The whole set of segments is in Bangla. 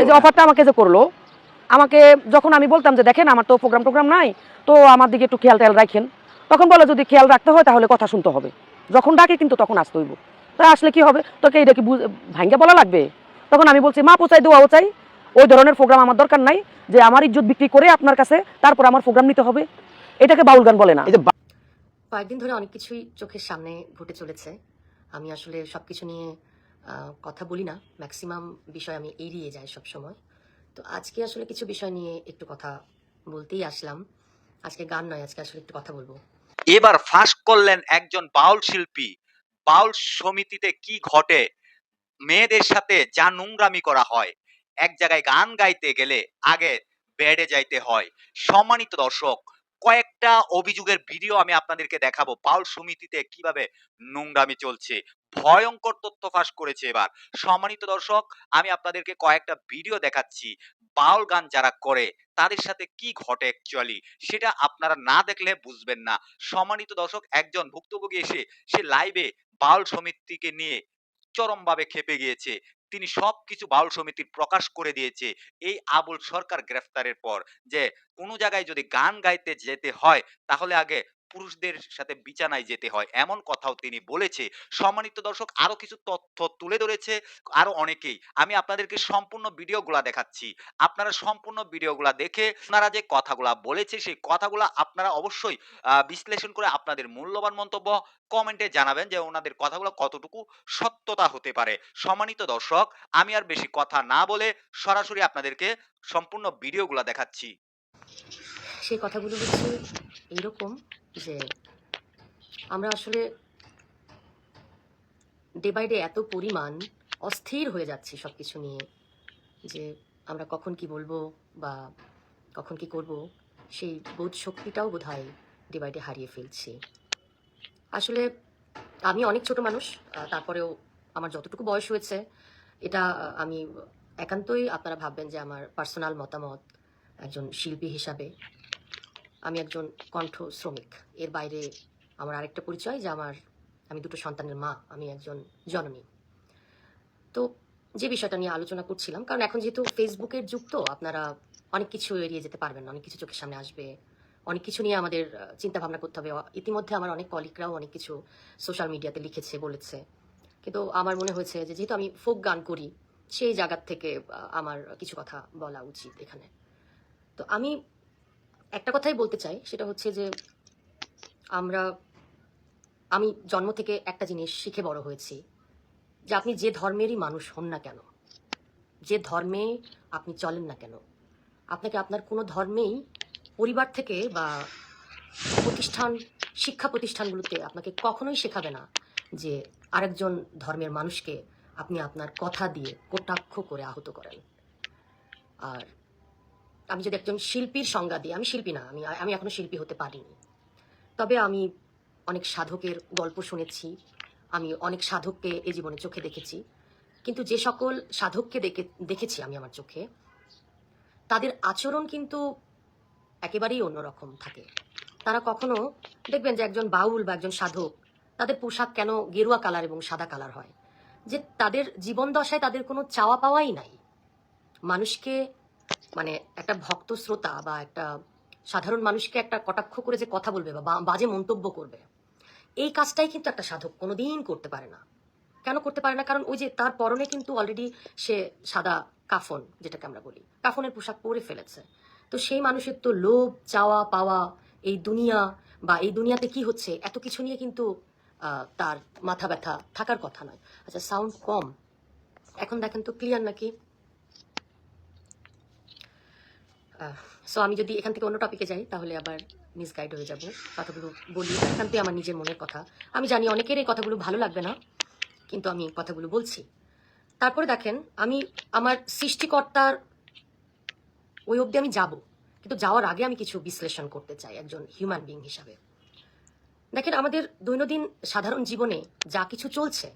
এই যে অফারটা আমাকে যে করল আমাকে যখন আমি বলতাম যে দেখেন আমার তো প্রোগ্রাম টোগ্রাম নাই তো আমার দিকে একটু খেয়াল টেয়াল রাখেন। তখন বলে যদি খেয়াল রাখতে হয় তাহলে কথা শুনতে হবে। যখন ডাকে কিন্তু তখন আসতে হইব। তা আসলে কি হবে? তোকে এইটা কি ভাঙ্গা বলা লাগবে? তখন আমি বলছি মা পোচাই দোয়াও চাই। ওই ধরনের প্রোগ্রাম আমার দরকার নাই যে আমার ইজ্জত বিক্রি করে আপনার কাছে তারপর আমার প্রোগ্রাম নিতে হবে। এটাকে বাউল গান বলে না। এই যে কয়েকদিন ধরে অনেক কিছুই চোখের সামনে ঘটে চলেছে। আমি আসলে সবকিছু নিয়ে কথা বলি না। ম্যাক্সিমাম বিষয় আমি এড়িয়ে যাই সব সময় তো আজকে আসলে কিছু বিষয় নিয়ে একটু কথা বলতেই আসলাম। আজকে গান নয়, আজকে আসলে একটু কথা বলব। এবার ফাঁস করলেন একজন বাউল শিল্পী। বাউল সমিতিতে কি ঘটে? মেয়েদের সাথে যা নোংরামি করা হয়, এক জায়গায় গান গাইতে গেলে আগে বেডে যাইতে হয়। সম্মানিত দর্শক, কয়েকটা অভিযোগের ভিডিও আমি আপনাদেরকে দেখাবো। বাউল সমিতিতে কীভাবে নোংরামি চলছে ভয়ঙ্কর তথ্য ফাঁস করেছে এবার। সম্মানিত দর্শক, আমি আপনাদেরকে কয়েকটা ভিডিও দেখাচ্ছি। বাউল গান যারা করে, তাদের সাথে কি ঘটে অ্যাকচুয়ালি সেটা আপনারা না দেখলে বুঝবেন না। সম্মানিত দর্শক, একজন ভুক্তভোগী এসে, সে লাইভে বাউল সমিতিকে নিয়ে চরমভাবে খেপে গিয়েছে। তিনি সবকিছু বাউল সমিতির প্রকাশ করে দিয়েছে। এই আবুল সরকার গ্রেফতারের পর যে কোনো জায়গায় যদি গান গাইতে যেতে হয়, তাহলে আগে পুরুষদের সাথে বিছানায় যেতে হয়। এমন কথাও তিনি বলেছে। সম্মানিত দর্শক, আরও কিছু তথ্য তুলে ধরেছে আরও অনেকেই। আমি আপনাদেরকে সম্পূর্ণ ভিডিওগুলা দেখাচ্ছি। আপনারা সম্পূর্ণ ভিডিওগুলা দেখে ওনারা যে কথাগুলা বলেছে, সেই কথাগুলা আপনারা অবশ্যই বিশ্লেষণ করে আপনাদের মূল্যবান মন্তব্য কমেন্টে জানাবেন যে ওনাদের কথাগুলো কতটুকু সত্যতা হতে পারে। সম্মানিত দর্শক, আমি আর বেশি কথা না বলে সরাসরি আপনাদেরকে সম্পূর্ণ ভিডিওগুলো দেখাচ্ছি। সেই কথাগুলো হচ্ছে এইরকম যে আমরা আসলে ডে বাই ডে এত পরিমাণ অস্থির হয়ে যাচ্ছি সব কিছু নিয়ে যে আমরা কখন কি বলব বা কখন কি করব, সেই বোধ শক্তিটাও বোধ হয় ডে বাই ডে হারিয়ে ফেলছি। আসলে আমি অনেক ছোট মানুষ তারপরেও আমার যতটুকু বয়স হয়েছে, এটা আমি একান্তই আপনারা ভাববেন যে আমার পার্সোনাল মতামত, একজন শিল্পী হিসাবে। আমি একজন কণ্ঠ শ্রমিক এর বাইরে আমার আরেকটা পরিচয়, যে আমার, আমি দুটো সন্তানের মা, আমি একজন জননী। তো যে বিষয়টা নিয়ে আলোচনা করছিলাম, কারণ এখন যেহেতু ফেসবুকের যুগ, তো আপনারা অনেক কিছু এড়িয়ে যেতে পারবেন না অনেক কিছু চোখের সামনে আসবে, অনেক কিছু নিয়ে আমাদের চিন্তা ভাবনা করতে হবে। ইতিমধ্যে আমার অনেক কলিগরাও অনেক কিছু সোশ্যাল মিডিয়াতে লিখেছে, বলেছে। কিন্তু আমার মনে হয়েছে যে যেহেতু আমি ফোক গান করি, সেই জায়গার থেকে আমার কিছু কথা বলা উচিত এখানে। তো আমি একটা কথাই বলতে চাই, সেটা হচ্ছে যে আমরা, আমি জন্ম থেকে একটা জিনিস শিখে বড় হয়েছি, যে আপনি যে ধর্মেরই মানুষ হন না কেন, যে ধর্মে আপনি চলেন না কেন, আপনাকে আপনার কোনো ধর্মেই পরিবার থেকে বা প্রতিষ্ঠান, শিক্ষা প্রতিষ্ঠানগুলোতে আপনাকে কখনোই শেখাবে না যে আরেকজন ধর্মের মানুষকে আপনি আপনার কথা দিয়ে কটাক্ষ করে আহত করেন। আর আমি যদি একজন শিল্পীর সংজ্ঞা দিই, আমি শিল্পী না, আমি আমি এখনও শিল্পী হতে পারিনি। তবে আমি অনেক সাধকের গল্প শুনেছি, আমি অনেক সাধককে এই জীবনে চোখে দেখেছি। কিন্তু যে সকল সাধককে দেখে, দেখেছি আমি আমার চোখে, তাদের আচরণ কিন্তু একেবারেই অন্যরকম থাকে। তারা কখনো দেখবেন যে একজন বাউল বা একজন সাধক, তাদের পোশাক কেন গেরুয়া কালার এবং সাদা কালার হয়? যে তাদের জীবন দশায় তাদের কোনো চাওয়া পাওয়াই নাই। মানুষকে মানে একটা ভক্ত শ্রোতা বা একটা সাধারণ মানুষকে একটা কটাক্ষ করে যে কথা বলবে বা বাজে মন্তব্য করবে, এই কাজটাই কিন্তু একটা সাধক কোনোদিন করতে পারে না। কেন করতে পারে না? কারণ ওই যে তার পরনে কিন্তু অলরেডি সে সাদা কাফন, যেটাকে আমরা বলি, কাফনের পোশাক পরে ফেলেছে। তো সেই মানুষের তো লোভ, চাওয়া, পাওয়া, এই দুনিয়া বা এই দুনিয়াতে কি হচ্ছে, এত কিছু নিয়ে কিন্তু তার মাথা ব্যথা থাকার কথা নয়। আচ্ছা সাউন্ড কম। এখন দেখেন তো ক্লিয়ার নাকি? সো আমি যদি এখান থেকে অন্য টপিকে যাই, তাহলে আবার মিসগাইড হয়ে যাব। কথাগুলো বলি একান্তই আমার নিজের মনের কথা। আমি জানি অনেকের এই কথাগুলো ভালো লাগবে না, কিন্তু আমি কথাগুলো বলছি। তারপরে দেখেন, আমি আমার সৃষ্টিকর্তার ওই অবধি আমি যাব, কিন্তু যাওয়ার আগে আমি কিছু বিশ্লেষণ করতে চাই একজন হিউম্যান বিং হিসাবে। দেখেন, আমাদের দৈনন্দিন সাধারণ জীবনে যা কিছু চলছে,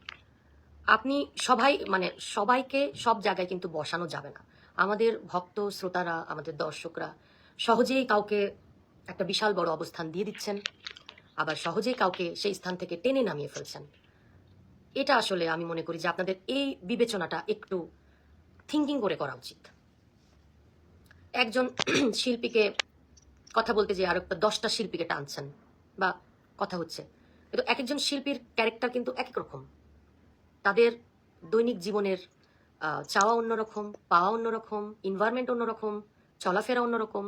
আপনি সবাই মানে সবাইকে সব জায়গায় কিন্তু বসানো যাবে না। আমাদের ভক্ত, শ্রোতারা, আমাদের দর্শকরা সহজেই কাউকে একটা বিশাল বড় অবস্থান দিয়ে দিচ্ছেন, আবার সহজেই কাউকে সেই স্থান থেকে টেনে নামিয়ে ফেলছেন। এটা আসলে আমি মনে করি যে আপনাদের এই বিবেচনাটা একটু থিঙ্কিং করে করা উচিত। একজন শিল্পীকে কথা বলতে যে আর একটা দশটা শিল্পীকে টানছেন, বা কথা হচ্ছে, কিন্তু এক একজন শিল্পীর ক্যারেক্টার কিন্তু এক এক রকম। তাদের দৈনিক জীবনের চাওয়া অন্যরকম, পাওয়া অন্যরকম ইনভায়রনমেন্ট অন্যরকম, চলাফেরা অন্যরকম।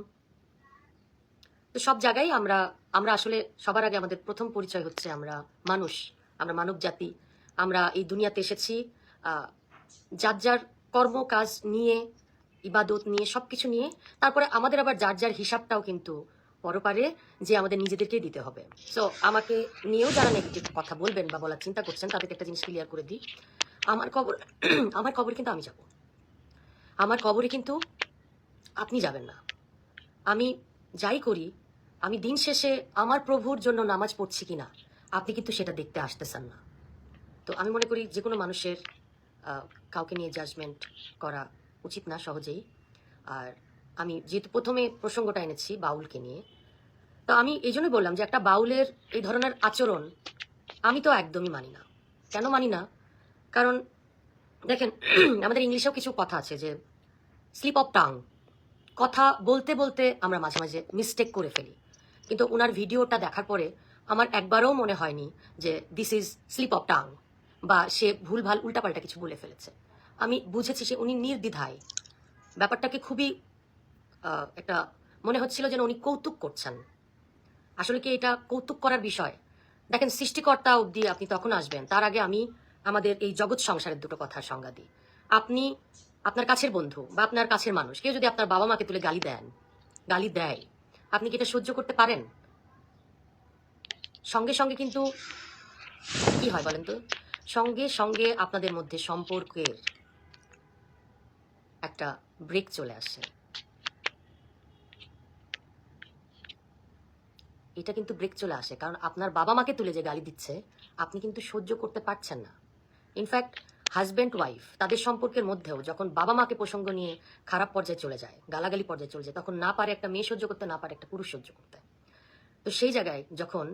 তো সব জায়গায় আমরা আমরা আসলে সবার আগে আমাদের প্রথম পরিচয় হচ্ছে আমরা মানুষ, আমরা মানব জাতি। আমরা এই দুনিয়াতে এসেছি যার যার কর্ম, কাজ নিয়ে, ইবাদত নিয়ে সব কিছু নিয়ে, তারপরে আমাদের আবার যার যার হিসাবটাও কিন্তু পরপারে যে আমাদের নিজেদেরকেই দিতে হবে। সো আমাকে নিয়েও যারা নেগেটিভ কথা বলবেন বা বলার চিন্তা করছেন, তাদেরকে একটা জিনিস ক্লিয়ার করে দিই। আমার কবর, আমার কবরে কিন্তু আমি যাব। আমার কবরে কিন্তু আপনি যাবেন না। আমি যাই করি, আমি দিন শেষে আমার প্রভুর জন্য নামাজ পড়ছি কিনা, আপনি কিন্তু সেটা দেখতে আসতেছেন না। তো আমি মনে করি যে কোনো মানুষের কাউকে নিয়ে জাজমেন্ট করা উচিত না সহজেই। আর আমি যেহেতু প্রথমে প্রসঙ্গটা এনেছি বাউলকে নিয়ে, তো আমি এই জন্য বললাম যে একটা বাউলের এই ধরনের আচরণ আমি তো একদমই মানি না। কেন মানি না? কারণ, দেখেন, আমাদের ইংলিশেও কিছু কথা আছে যে, স্লিপ অফ টাং, কথা বলতে বলতে আমরা মাঝে মাঝে মিস্টেক করে ফেলি। কিন্তু ওনার ভিডিওটা দেখার পরে আমার একবারও মনে হয়নি যে this is slip of tongue বা সে ভুলভাল উল্টাপাল্টা কিছু বলে ফেলেছে। আমি বুঝেছি সে উনি নির্দ্বিধায়। ব্যাপারটাকে খুবই একটা মনে হচ্ছিল যেন উনি কৌতুক করছেন। আসলে কি এটা কৌতুক করার বিষয়? দেখেন, সৃষ্টিকর্তা অবধি আপনি তখন আসবেন, তার আগে আমি আমাদের এই জগৎ সংসারের দুটো কথার সংজ্ঞা দিই। আপনি আপনার কাছের বন্ধু বা আপনার কাছের মানুষ, কেউ যদি আপনার বাবা মাকে তুলে গালি দেন, গালি দেয়, আপনি কি এটা সহ্য করতে পারেন? সঙ্গে সঙ্গে কিন্তু কি হয় বলেন তো? সঙ্গে সঙ্গে আপনাদের মধ্যে সম্পর্কের একটা ব্রেক চলে আসে। এটা কিন্তু ব্রেক চলে আসে, কারণ আপনার বাবা মাকে তুলে যে গালি দিচ্ছে, আপনি কিন্তু সহ্য করতে পারছেন না। ইনফ্যাক্ট হাজব্যান্ড ওয়াইফ তাদের সম্পর্কের মধ্যেও যখন বাবা মাকে প্রসঙ্গ নিয়ে খারাপ পর্যায়ে চলে যায়, গালাগালি পর্যায়ে চলে যায়, তখন না পারে একটা মেয়ে সহ্য করতে, না পারে একটা পুরুষ সহ্য করতে। তো সেই জায়গায় যখন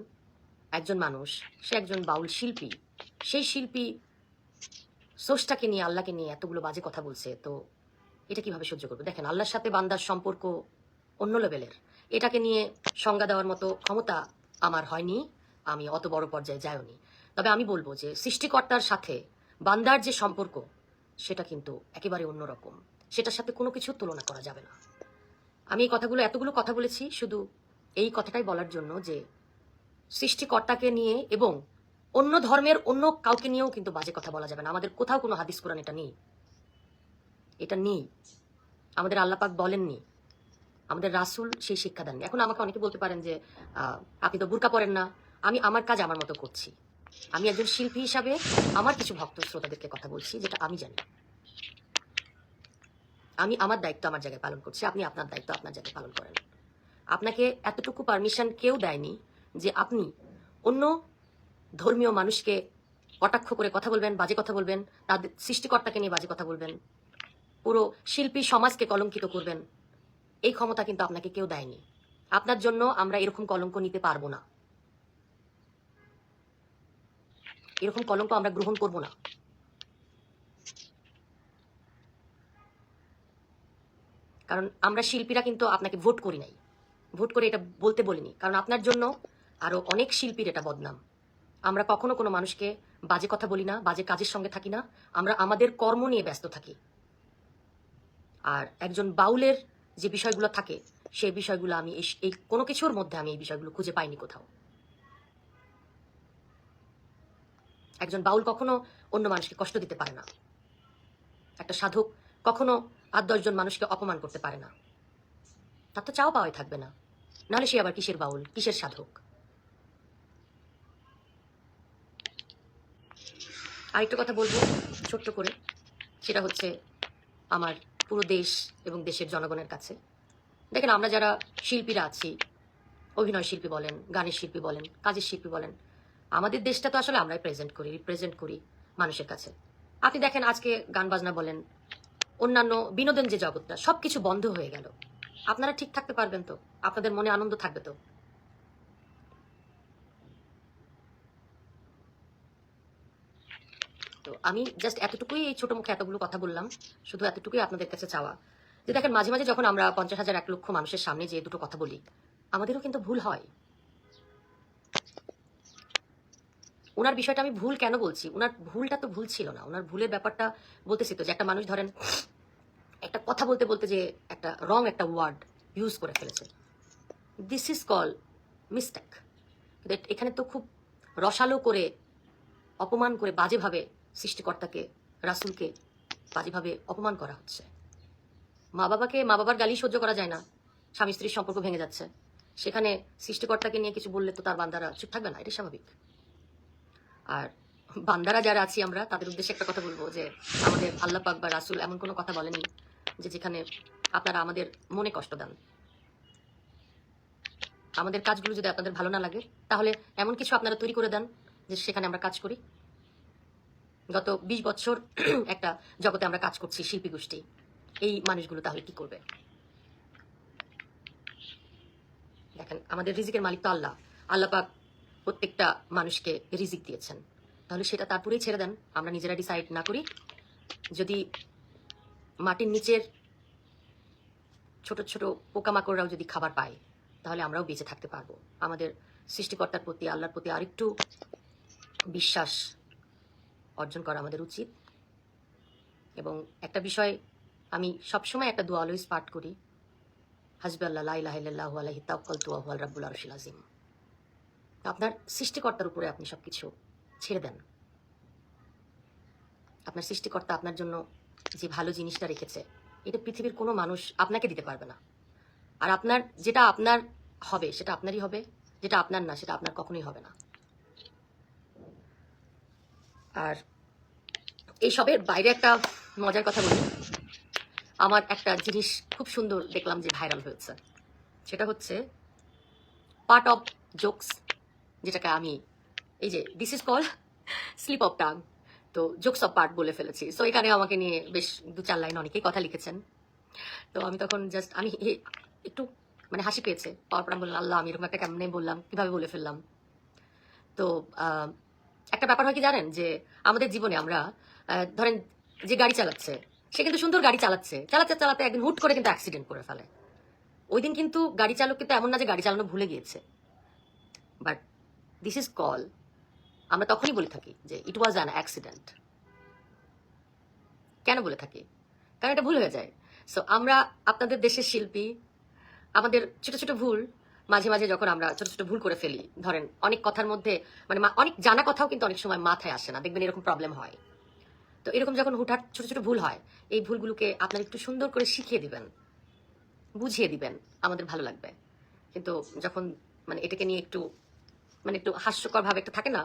একজন মানুষ, সে একজন বাউল শিল্পী, সেই শিল্পী সোর্সটাকে নিয়ে, আল্লাহকে নিয়ে এতগুলো বাজে কথা বলছে, তো এটা কীভাবে সহ্য করবে? দেখেন, আল্লাহর সাথে বান্দার সম্পর্ক অন্য লেভেলের। এটাকে নিয়ে সংজ্ঞা দেওয়ার মতো ক্ষমতা আমার হয়নি, আমি অত বড় পর্যায়ে যাইনি তবে আমি বলব যে সৃষ্টিকর্তার সাথে বান্দার যে সম্পর্ক, সেটা কিন্তু একেবারে অন্যরকম সেটার সাথে কোনো কিছু তুলনা করা যাবে না। আমি এই কথাগুলো, এতগুলো কথা বলেছি শুধু এই কথাটাই বলার জন্য যে সৃষ্টিকর্তাকে নিয়ে এবং অন্য ধর্মের অন্য কাউকে নিয়েও কিন্তু বাজে কথা বলা যাবে না। আমাদের কোথাও কোনো হাদিস কোরআন এটা নেই। এটা নেই। আমাদের আল্লাপাক বলেননি। আমাদের রাসুল সেই শিক্ষা দেননি। এখন আমাকে অনেকে বলতে পারেন যে আপনি তো বুরকা পড়েন না। আমি আমার কাজ আমার মতো করছি। আমি একজন শিল্পী হিসাবে আমার কিছু ভক্ত শ্রোতাদেরকে কথা বলছি, যেটা আমি জানি। আমি আমার দায়িত্ব আমার জায়গায় পালন করছি, আপনি আপনার দায়িত্ব আপনার জায়গায় পালন করেন। আপনাকে এতটুকু পারমিশন কেউ দেয়নি যে আপনি অন্য ধর্মীয় মানুষকে কটাক্ষ করে কথা বলবেন, বাজে কথা বলবেন, তাদের সৃষ্টিকর্তাকে নিয়ে বাজে কথা বলবেন, পুরো শিল্পী সমাজকে কলঙ্কিত করবেন, এই ক্ষমতা কিন্তু আপনাকে কেউ দেয়নি। আপনার জন্য আমরা এরকম কলঙ্ক নিতে পারব না। এরকম কলঙ্ক আমরা গ্রহণ করব না। কারণ আমরা শিল্পীরা কিন্তু আপনাকে ভোট করি নাই। ভোট করে এটা বলতে বলিনি। কারণ আপনার জন্য আরও অনেক শিল্পীর এটা বদনাম। আমরা কখনো কোনো মানুষকে বাজে কথা বলি না, বাজে কাজের সঙ্গে থাকি না। আমরা আমাদের কর্ম নিয়ে ব্যস্ত থাকি। আর একজন বাউলের যে বিষয়গুলো থাকে সেই বিষয়গুলো আমি এই- এই কোনো কিছুর মধ্যে আমি এই বিষয়গুলো খুঁজে পাইনি কোথাও। একজন বাউল কখনো অন্য মানুষকে কষ্ট দিতে পারে না। একটা সাধক কখনো আট দশজন মানুষকে অপমান করতে পারে না। তার তো চাও পাওয়াই থাকবে না। নাহলে সে আবার কিসের বাউল, কিসের সাধক? আরেকটা কথা বলব ছোট্ট করে। সেটা হচ্ছে আমার পুরো দেশ এবং দেশের জনগণের কাছে। দেখেন আমরা যারা শিল্পীরা আছি, অভিনয় শিল্পী বলেন, গানের শিল্পী বলেন, কাজের শিল্পী বলেন আমাদের দেশটা তো আসলে আমরাই প্রেজেন্ট করি রিপ্রেজেন্ট করি মানুষের কাছে। আপনি দেখেন, আজকে গান বাজনা বলেন, অন্যান্য বিনোদন যে জগৎটা সব কিছু বন্ধ হয়ে গেল। আপনারা ঠিক থাকতে পারবেন তো? আপনাদের মনে আনন্দ থাকবে তো? তো আমি জাস্ট এতটুকুই এই ছোট মুখে এতগুলো কথা বললাম, শুধু এতটুকুই আপনাদের কাছে চাওয়া। যে দেখেন, মাঝে মাঝে যখন আমরা পঞ্চাশ হাজার এক লক্ষ মানুষের সামনে যে দুটো কথা বলি, আমাদেরও কিন্তু ভুল হয়। ওনার বিষয়টা আমি ভুল কেন বলছি? ওনার ভুলটা তো ভুল ছিল না। ওনার ভুলের ব্যাপারটা বলতেছি তো যে একটা মানুষ ধরেন একটা কথা বলতে বলতে যে একটা রং একটা ওয়ার্ড ইউজ করে ফেলেছে। দিস ইজ কল মিস্টেক এখানে তো খুব রসালো করে, অপমান করে বাজেভাবে সৃষ্টিকর্তাকে, রাসুলকে বাজেভাবে অপমান করা হচ্ছে। মা বাবাকে, মা বাবার গালি সহ্য করা যায় না। স্বামী স্ত্রীর সম্পর্ক ভেঙে যাচ্ছে। সেখানে সৃষ্টিকর্তাকে নিয়ে কিছু বললে তো তার বান্দারা চুপ থাকবে না এটা স্বাভাবিক। আর বান্দারা যারা আছি আমরা, তাদের উদ্দেশ্যে একটা কথা বলব যে, আমাদের আল্লাহ পাক বা রাসুল এমন কোনো কথা বলেনি যে যেখানে আপনারা আমাদের মনে কষ্ট দেন। আমাদের কাজগুলো যদি আপনাদের ভালো না লাগে, তাহলে এমন কিছু আপনারা তৈরি করে দেন যে সেখানে আমরা কাজ করি। গত বিশ বছর একটা জগতে আমরা কাজ করছি, শিল্পী গোষ্ঠী। এই মানুষগুলো তাহলে কি করবে? দেখেন, আমাদের রিজিকের মালিক তো আল্লাহ। আল্লাহ পাক প্রত্যেকটা মানুষকে রিজিক দিয়েছেন। তাহলে সেটা তারপরেই ছেড়ে দেন। আমরা নিজেরা ডিসাইড না করি। যদি মাটির নিচের ছোট ছোট পোকামাকড়রাও যদি খাবার পায়, তাহলে আমরাও বেঁচে থাকতে পারব। আমাদের সৃষ্টিকর্তার প্রতি, আল্লাহর প্রতি আরেকটু বিশ্বাস অর্জন করা আমাদের উচিত। এবং একটা বিষয়, আমি সবসময় একটা দোয়া অলওয়েজ পাঠ করি। হাসবি আল্লাহ লাহ আলহি তাওকাল তুয়াহ আল রাব্বুল আরশিল আজিম আপনার সৃষ্টিকর্তার উপরে আপনি সবকিছু ছেড়ে দেন। আপনার সৃষ্টিকর্তা আপনার জন্য যে ভালো জিনিসটা রেখেছে, এটা পৃথিবীর কোনো মানুষ আপনাকে দিতে পারবে না। আর আপনার, যেটা আপনার হবে, সেটা আপনারই হবে, যেটা আপনার না, সেটা আপনার কখনোই হবে না। আর এইসবের বাইরে একটা মজার কথা বলি। আমার একটা জিনিস খুব সুন্দর দেখলাম যে ভাইরাল হয়েছে। সেটা হচ্ছে পার্ট অফ জোকস যেটাকে আমি, এই যে this is call slip of tongue তো জোকস অফ পার্ট বলে ফেলেছি। সো এখানে আমাকে নিয়ে বেশ দু চার লাইন অনেকেই কথা লিখেছেন। তো আমি তখন জাস্ট আমি একটু মানে হাসি পেয়েছে। পাওয়ার পর আমি বললাম, আল্লাহ, আমি এরকম একটা কেমনে বললাম, কীভাবে বলে ফেললাম? তো একটা ব্যাপার হয় কি জানেন? যে আমাদের জীবনে আমরা ধরেন যে গাড়ি চালাচ্ছে, সে কিন্তু সুন্দর গাড়ি চালাচ্ছে। চালাতে চালাতে একদিন হুট করে কিন্তু অ্যাক্সিডেন্ট করে ফেলে। ওই দিন কিন্তু গাড়ি চালক কিন্তু এমন না যে গাড়ি চালানো ভুলে গিয়েছে। বাট দিস ইজ কল আমরা তখনই বলে থাকি যে ইট ওয়াজ অ্যান অ্যাক্সিডেন্ট কেন বলে থাকি? কারণ এটা ভুল হয়ে যায়। সো আমরা আপনাদের দেশের শিল্পী, আমাদের ছোট ছোট ভুল, মাঝে মাঝে যখন আমরা ছোট ছোট ভুল করে ফেলি, ধরেন অনেক কথার মধ্যে মানে অনেক জানা কথাও কিন্তু অনেক সময় মাথায় আসে না, দেখবেন এরকম প্রবলেম হয়। তো এরকম যখন হুটহাট ছোট ছোট ভুল হয়, এই ভুলগুলোকে আপনারা একটু সুন্দর করে শিখিয়ে দিবেন, বুঝিয়ে দিবেন, আমাদের ভালো লাগবে। কিন্তু যখন মানে এটাকে নিয়ে একটু মানে একটু হাস্যকর ভাবে একটা থাকে না?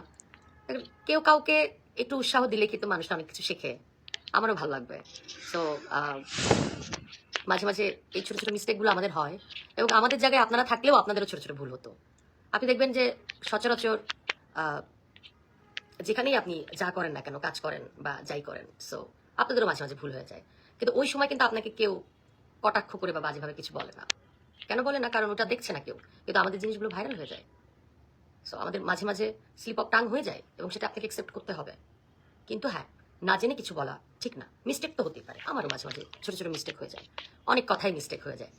কেউ কাউকে একটু উৎসাহ দিলে কিন্তু মানুষ অনেক কিছু শেখে। আমারও ভালো লাগবে। তো মাঝে মাঝে এই ছোট ছোট মিস্টেকগুলো আমাদের হয় এবং আমাদের জায়গায় আপনারা থাকলেও আপনাদেরও ছোট ছোট ভুল হতো। আপনি দেখবেন যে সচরাচর যেখানেই আপনি যা করেন না কেন, কাজ করেন বা যাই করেন সো আপনাদেরও মাঝে মাঝে ভুল হয়ে যায়। কিন্তু ওই সময় কিন্তু আপনাকে কেউ কটাক্ষ করে বা বাজেভাবে কিছু বলে না। কেন বলে না? কারণ ওটা দেখছে না কেউ। কিন্তু আমাদের জিনিসগুলো ভাইরাল হয়ে যায়। সো আমাদের মাঝে মাঝে স্লিপ অফ টাং হয়ে যায় এবং সেটা আপনাকে একসেপ্ট করতে হবে। কিন্তু হ্যাঁ না জেনে কিছু বলা ঠিক না। মিস্টেক তো হতেই পারে। আমারও মাঝে মাঝে ছোট ছোট মিস্টেক হয়ে যায়। অনেক কথাই মিস্টেক হয়ে যায়।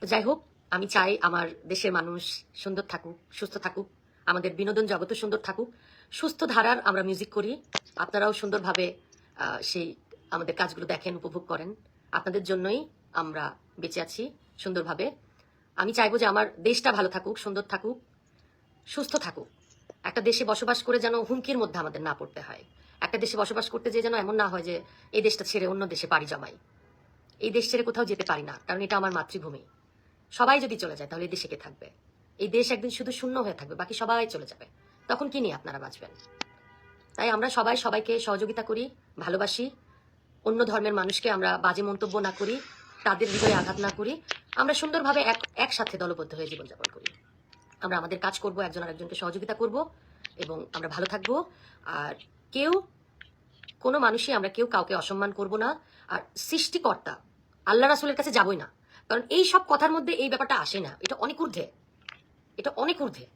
তো যাই হোক, আমি চাই আমার দেশের মানুষ সুন্দর থাকুক, সুস্থ থাকুক। আমাদের বিনোদন জগতও সুন্দর থাকুক। সুস্থ ধারার আমরা মিউজিক করি। আপনারাও সুন্দরভাবে সেই আমাদের কাজগুলো দেখেন, উপভোগ করেন। আপনাদের জন্যই আমরা বেঁচে আছি সুন্দরভাবে। আমি চাইব যে আমার দেশটা ভালো থাকুক, সুন্দর থাকুক। সুস্থ থাকুক। একটা দেশে বসবাস করে যেন হুমকির মধ্যে আমাদের না পড়তে হয়। একটা দেশে বসবাস করতে যে যেন এমন না হয় যে এই দেশটা ছেড়ে অন্য দেশে পাড়ি জমাই এই দেশ ছেড়ে কোথাও যেতে পারি না, কারণ এটা আমার মাতৃভূমি। সবাই যদি চলে যায় তাহলে এই দেশে কে থাকবে? এই দেশ একদিন শুধু শূন্য হয়ে থাকবে, বাকি সবাই চলে যাবে। তখন কি নিয়ে আপনারা বাঁচবেন? তাই আমরা সবাই সবাইকে সহযোগিতা করি, ভালোবাসি। অন্য ধর্মের মানুষকে আমরা বাজে মন্তব্য না করি, তাদের হৃদয়ে আঘাত না করি। আমরা সুন্দরভাবে এক, একসাথে দলবদ্ধ হয়ে জীবনযাপন করি। আমরা আমাদের কাজ করব, একজন আরেকজনকে সহযোগিতা করব এবং আমরা ভালো থাকব। আর কেউ, কোনো মানুষই আমরা কেউ কাউকে অসম্মান করব না। আর সৃষ্টিকর্তা, আল্লাহ রাসুলের কাছে যাবই না। কারণ এই সব কথার মধ্যে এই ব্যাপারটা আসে না। এটা অনেক ঊর্ধ্বে। এটা অনেক ঊর্ধ্বে।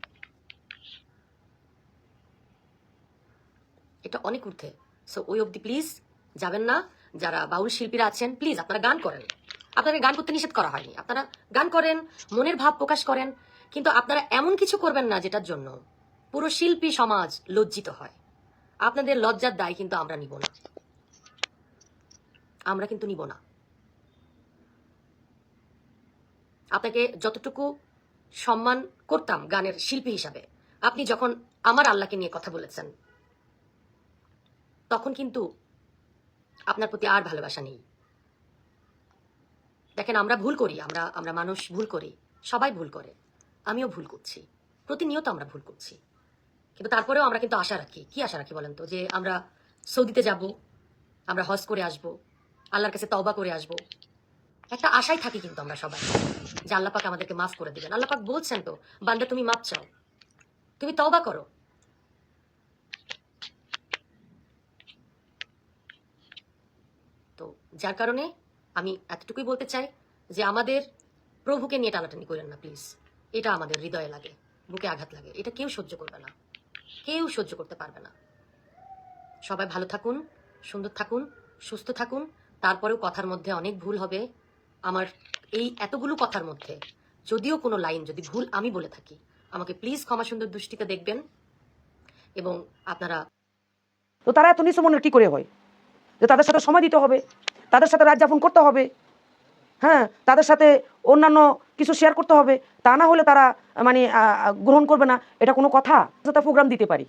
এটা অনেক ঊর্ধ্বে। সো ওই অবধি প্লিজ যাবেন না। যারা বাউল শিল্পীরা আছেন প্লিজ আপনারা গান করেন। আপনাদের গান করতে নিষেধ করা হয়নি। আপনারা গান করেন, মনের ভাব প্রকাশ করেন। কিন্তু আপনারা এমন কিছু করবেন না যেটার জন্য পুরো শিল্পী সমাজ লজ্জিত হয়। আপনাদের লজ্জার দায় কিন্তু আমরা নিব না। আমরা কিন্তু নিব না। আপনাকে যতটুকু সম্মান করতাম গানের শিল্পী হিসাবে, আপনি যখন আমার আল্লাহকে নিয়ে কথা বলেছেন, তখন কিন্তু আপনার প্রতি আর ভালোবাসা নেই। দেখেন, আমরা ভুল করি, আমরা আমরা মানুষ ভুল করি, সবাই ভুল করে। আমিও ভুল করছি। প্রতিনিয়ত আমরা ভুল করছি। কিন্তু তারপরেও আমরা কিন্তু আশা রাখি। কি আশা রাখি বলেন তো? যে আমরা সৌদিতে যাব, আমরা হজ করে আসব, আল্লাহর কাছে তওবা করে আসব। একটা আশায় থাকি কিন্তু আমরা সবাই, যে আল্লাহ পাক আমাদেরকে মাফ করে দেবেন। আল্লাহ পাক বলছেন তো, বান্দা তুমি মাপ চাও, তুমি তওবা করো। তো যার কারণে আমি এতটুকুই বলতে চাই যে আমাদের প্রভুকে নিয়ে টানাটানি করেন না, প্লিজ। এটা আমাদের হৃদয়ে লাগে, বুকে আঘাত লাগে। এটা কেউ সহ্য করবে না। কেউ সহ্য করতে পারবে না। সবাই ভালো থাকুন, সুন্দর থাকুন, সুস্থ থাকুন। তারপরেও কথার মধ্যে অনেক ভুল হবে। আমার এই এতগুলো কথার মধ্যে যদিও কোনো লাইন, যদি ভুল আমি বলে থাকি, আমাকে প্লিজ ক্ষমা সুন্দর দৃষ্টিতে দেখবেন এবং আপনারা তো তারা এত নিচু মনের কী করে হয়? যে তাদের সাথে সময় দিতে হবে, তাদের সাথে রাত যাপন করতে হবে হ্যাঁ তাদের সাথে অন্যান্য কিছু শেয়ার করতে হবে। তা না হলে তারা মানে গ্রহণ করবে না। এটা কোনো কথা? যাতে প্রোগ্রাম দিতে পারি,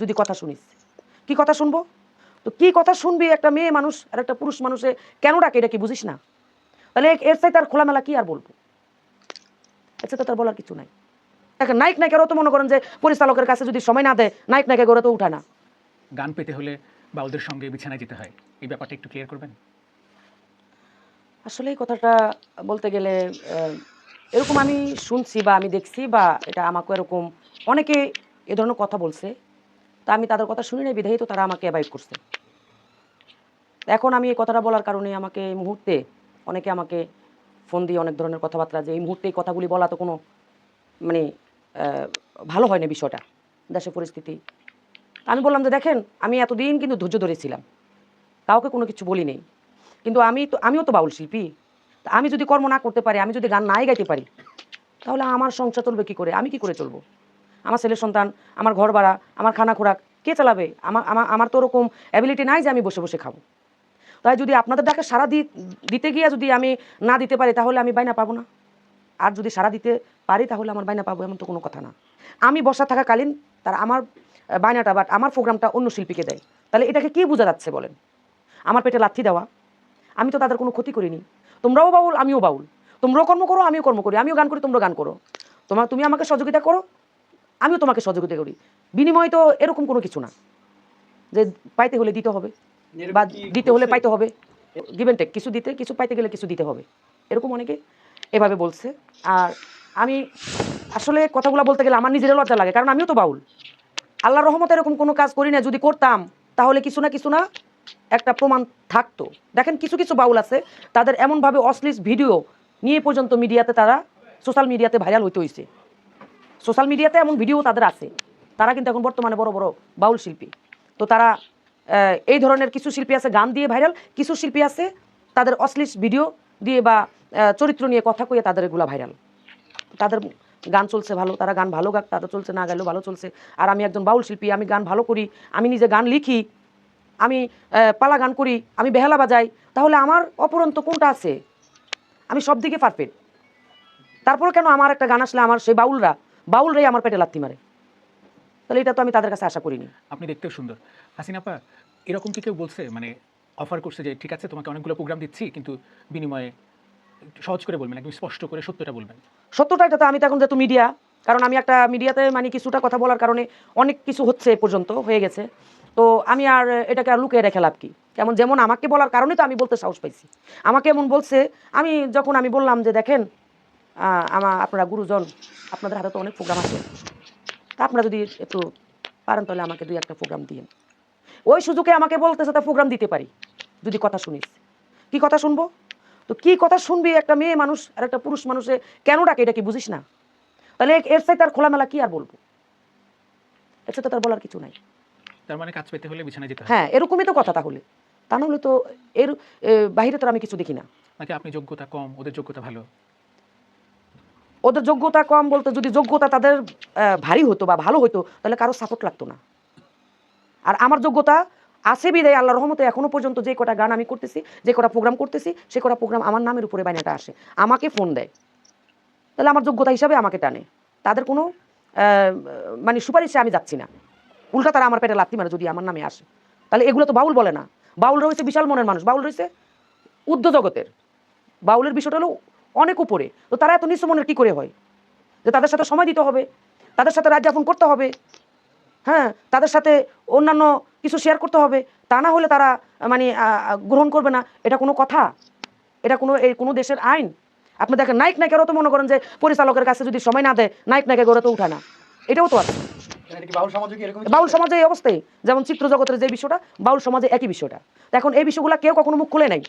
যদি কথা শুনিস। কি কথা শুনব? তো কি কথা শুনবি? একটা মেয়ে মানুষ আর একটা পুরুষ মানুষে কেন ডাকে? এটা কি বুঝিস না? তাহলে এর সাথে আর খোলামেলা কি আর বলব? এর সাথে তার বলার কিছু নাই। দেখেন, নায়ক নায়িকারও তো মনে করেন যে পরিচালকের কাছে যদি সময় না দেয়, নায়ক নায়িকা করে তো উঠা না। গান পেতে হলে বাউলদের সঙ্গে বিছানায় যেতে হয়। এই ব্যাপারটা একটু ক্লিয়ার করবেন? আসলে এই কথাটা বলতে গেলে এরকম আমি শুনছি বা আমি দেখছি বা এটা আমাকে এরকম অনেকে এ ধরনের কথা বলছে। তা আমি তাদের কথা শুনি নাই বিধায়ী তো তারা আমাকে অ্যাভয়েড করছে। এখন আমি এই কথাটা বলার কারণে আমাকে এই মুহূর্তে অনেকে আমাকে ফোন দিয়ে অনেক ধরনের কথাবার্তা যে এই মুহূর্তে এই কথাগুলি বলা তো কোনো মানে ভালো হয় না বিষয়টা দেশের পরিস্থিতি। আমি বললাম যে দেখেন, আমি এতদিন কিন্তু ধৈর্য ধরেছিলাম। কাউকে কোনো কিছু বলি নেই কিন্তু আমি তো, আমিও তো বাউল শিল্পী। আমি যদি কর্ম না করতে পারি, আমি যদি গান নাই গাইতে পারি, তাহলে আমার সংসার চলবে কি করে? আমি কি করে চলবো? আমার ছেলের সন্তান, আমার ঘর ভাড়া, আমার খানা খোরাক, কে চালাবে? আমার আমার আমার তো ওরকম অ্যাবিলিটি নাই যে আমি বসে বসে খাব। তাই যদি আপনাদের ডাকে সারা দি, দিতে গিয়ে যদি আমি না দিতে পারি, তাহলে আমি বাইনা পাবো না। আর যদি সারা দিতে পারি, তাহলে আমার বাইনা পাবো, এমন তো কোনো কথা না। আমি বসা থাকাকালীন তার আমার বাইনাটা বাট আমার প্রোগ্রামটা অন্য শিল্পীকে দেয়। তাহলে এটাকে কি বোঝা যাচ্ছে বলেন? আমার পেটে লাথি দেওয়া আমি তো তাদের কোনো ক্ষতি করিনি। তোমরাও বাউল আমিও বাউল। তোমরাও কর্ম করো আমিও কর্ম করি। আমিও গান করি তোমরা গান করো। তোমার তুমি আমাকে সহযোগিতা করো আমিও তোমাকে সহযোগিতা করি। বিনিময় তো এরকম কোনো কিছু না। যে পাইতে হলে দিতে হবে বা দিতে হলে পাইতে হবে। গিভেন টেক কিছু দিতে কিছু পাইতে গেলে কিছু দিতে হবে। এরকম অনেকে এভাবে বলছে। আর আমি আসলে কথাগুলো বলতে গেলে আমার নিজেরও লজ্জা লাগে কারণ আমিও তো বাউল। আল্লাহর রহমত এরকম কোনো কাজ করি না যদি করতাম তাহলে কিছু না কিছু না একটা প্রমাণ থাকতো। দেখেন কিছু কিছু বাউল আছে, তাদের এমনভাবে অশ্লীল ভিডিও নিয়ে পর্যন্ত মিডিয়াতে তারা সোশ্যাল মিডিয়াতে ভাইরাল হইতে হয়েছে সোশ্যাল মিডিয়াতে এমন ভিডিও তাদের আছে। তারা কিন্তু এখন বর্তমানে বড় বড় বাউল শিল্পী। তো তারা এই ধরনের কিছু শিল্পী আছে গান দিয়ে ভাইরাল কিছু শিল্পী আছে তাদের অশ্লীল ভিডিও দিয়ে বা চরিত্র নিয়ে কথা কয়ে তাদের এগুলা ভাইরাল তাদের গান চলছে ভালো, তারা গান ভালো গাক, তাদের চলছে না গেলেও ভালো চলছে। আর আমি একজন বাউল শিল্পী, আমি গান ভালো করি, আমি নিজে গান লিখি আমি পালা গান করি আমি বেহালা বাজাই তাহলে আমার অপরন্ত কোনটা আছে? আমি সব দিকে পারফেক্ট তারপর কেন আমার একটা গান আসলে আমার সেই বাউলরা বাউলরাই আমার পেটে লাত্তি মারে? তাহলে এটা তো আমি তাদের কাছে আশা করিনি। আপনি দেখতেও সুন্দর। হাসিনাপা এরকম কি কেউ বলছে? মানে অফার করছে যে ঠিক আছে তোমাকে অনেকগুলো প্রোগ্রাম দিচ্ছি কিন্তু বিনিময়ে সহজ করে বলবেন একদম স্পষ্ট করে সত্যটা বলবেন। সত্যটা এটা তো আমি তো এখন যেহেতু মিডিয়া কারণ আমি একটা মিডিয়াতে মানে কিছুটা কথা বলার কারণে অনেক কিছু হচ্ছে এ পর্যন্ত হয়ে গেছে। তো আমি আর এটাকে আর লুকিয়ে রেখে লাভ কি? কেমন যেমন আমাকে বলার কারণে তো আমি বলতে সাহস পাইছি। আমাকে এমন বলছে, আমি যখন আমি বললাম যে, দেখেন আমার আপনারা গুরুজন, আপনাদের হাতে তো অনেক প্রোগ্রাম আছে। তা আপনারা যদি একটু পারেন তাহলে আমাকে দুই একটা প্রোগ্রাম দিন ওই সুযোগে আমাকে বলতেছে, তা প্রোগ্রাম দিতে পারি, যদি কথা শুনিস। কি কথা শুনব? তো কি কথা শুনবি? একটা মেয়ে মানুষ আর একটা পুরুষ মানুষে কেন ডাকে? এটা কি বুঝিস না? তাহলে এর সাথে তার খোলামেলা কি আর বলব? এর সাথে তার বলার কিছু নাই। তার মানে কাজ পেতে হলে বিছানায় যেতে হ্যাঁ। এরকমই তো কথা তাহলে। তা নাহলে তো এর বাইরে তো আর আমি কিছু দেখি না। নাকি আপনি যোগ্যতা কম ওদের যোগ্যতা ভালো? ওদের যোগ্যতা কম বলতে যদি যোগ্যতা তাদের ভারী হতো বা ভালো হতো তাহলে কারও সাপোর্ট লাগতো না। আর আমার যোগ্যতা আছে বিদায় আল্লাহ রহমতে এখনও পর্যন্ত যে কটা গান আমি করতেছি যে কটা প্রোগ্রাম করতেছি সে কটা প্রোগ্রাম আমার নামের উপরে বানিয়েটা আসে। আমাকে ফোন দেয়। তাহলে আমার যোগ্যতা হিসাবে আমাকে টানে। তাদের কোনো আহ, মানে সুপারিশে আমি যাচ্ছি না। উল্টা তারা আমার পেটে লাত্তি মারে যদি আমার নামে আসে। তাহলে এগুলো তো বাউল বলে না। বাউল রয়েছে বিশাল মনের মানুষ। বাউল রয়েছে উদ্ধ জগতের। বাউলের বিষয়টা হলো অনেক উপরে। তো তারা এত নিঃস্ব মনের কী করে হয়? যে তাদের সাথে সময় দিতে হবে, তাদের সাথে রাত যাপন করতে হবে হ্যাঁ তাদের সাথে অন্যান্য কিছু শেয়ার করতে হবে। তা না হলে তারা মানে গ্রহণ করবে না। এটা কোনো কথা। এটা কোনো, এই কোনো দেশের আইন। আপনি দেখেন নায়ক নায়িকারও তো মনে করেন যে পরিচালকের কাছে যদি সময় না দেয় নায়ক নায়িকা গড়ে তো উঠায় না। এটাও তো আছে। বাউল সমাজে এই অবস্থায় যেমন চিত্র জগতের যে বিষয়টা বাউল সমাজে একই বিষয়টা। এখন এই বিষয়গুলো কেউ কখনো মুখ খুলে নাই।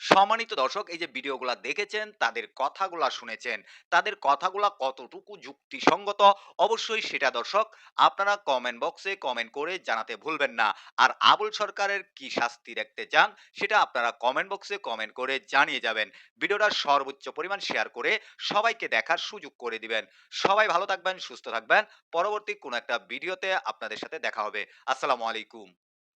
সম্মানিত দর্শক, এই যে ভিডিওগুলা দেখেছেন, তাদের কথাগুলা শুনেছেন, তাদের কথাগুলা কতটুকু যুক্তিসঙ্গত, অবশ্যই সেটা দর্শক আপনারা কমেন্ট বক্সে কমেন্ট করে জানাতে ভুলবেন না। আর আবুল সরকারের কি শাস্তি দেখতে চান, সেটা আপনারা কমেন্ট বক্সে কমেন্ট করে জানিয়ে যাবেন। ভিডিওটা সর্বোচ্চ পরিমাণ শেয়ার করে সবাইকে দেখার সুযোগ করে দিবেন। সবাই ভালো থাকবেন, সুস্থ থাকবেন। পরবর্তী কোনো একটা ভিডিওতে আপনাদের সাথে দেখা হবে। আসসালামু আলাইকুম।